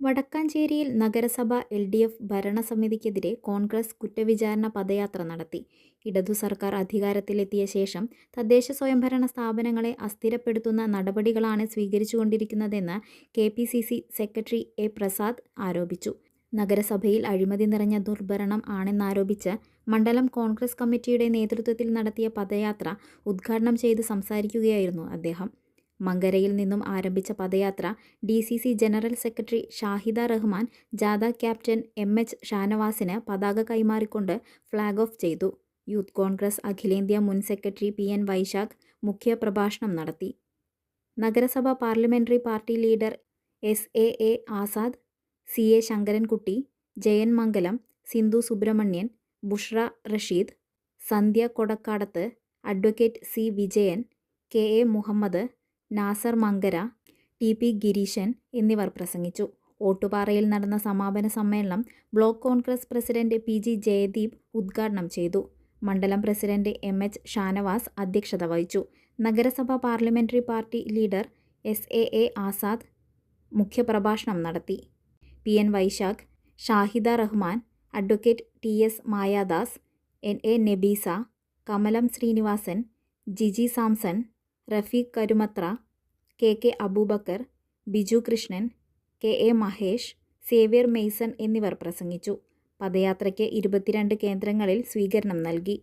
വടക്കാഞ്ചേരിയിൽ നഗരസഭ L D F ഭരണസമിതിക്കെതിരെ കോൺഗ്രസ് കുറ്റവിചാരണ പദയാത്ര നടത്തി. ഇടതു സർക്കാർ അധികാരത്തിലെത്തിയ ശേഷം തദ്ദേശ സ്വയംഭരണ സ്ഥാപനങ്ങളെ അസ്ഥിരപ്പെടുത്തുന്ന നടപടികളാണ് സ്വീകരിച്ചുകൊണ്ടിരിക്കുന്നതെന്ന് K P C C secretary A Prasad ആരോപിച്ചു. നഗരസഭയിൽ അഴിമതി നിറഞ്ഞ ദുർഭരണം ആണെന്നാരോപിച്ച് മണ്ഡലം കോൺഗ്രസ് കമ്മിറ്റിയുടെ നേതൃത്വത്തിൽ നടത്തിയ പദയാത്ര ഉദ്ഘാടനം ചെയ്ത് സംസാരിക്കുകയായിരുന്നു അദ്ദേഹം. മങ്കരയിൽ നിന്നും ആരംഭിച്ച പദയാത്ര D C C general secretary Shahida Rahman ജാഥ ക്യാപ്റ്റൻ എം എച്ച് ഷാനവാസിന് പതാക കൈമാറിക്കൊണ്ട് ഫ്ലാഗ് ഓഫ് ചെയ്തു. യൂത്ത് കോൺഗ്രസ് അഖിലേന്ത്യാ മുൻ സെക്രട്ടറി പി എൻ വൈശാഖ് മുഖ്യപ്രഭാഷണം നടത്തി. നഗരസഭ parliamentary party leader S A A Azad C A Sankarankutty Jayan Mangalam Sindhu Subramanian Bushra Rasheed Sandhya Kodakkadath advocate C Vijayan K A Muhammad Nasar Mankara T P Gireeshan എന്നിവർ പ്രസംഗിച്ചു. ഓട്ടുപാറയിൽ നടന്ന സമാപന സമ്മേളനം block Congress president P G Jayadeep ഉദ്ഘാടനം ചെയ്തു. മണ്ഡലം president M H Shanavas അധ്യക്ഷത വഹിച്ചു. നഗരസഭ parliamentary party leader S A A Azad മുഖ്യപ്രഭാഷണം നടത്തി. P N Vaishakh Shahida Rahman advocate T S Mayadas N A Nabeesa Kamalam Srinivasan Jiji Samson Rafeeq Karumathra K K Abubakar Biju Krishnan K A Mahesh Xavier Mason എന്നിവർ പ്രസംഗിച്ചു. പദയാത്രയ്ക്ക് ഇരുപത്തിരണ്ട് കേന്ദ്രങ്ങളിൽ സ്വീകരണം നൽകി.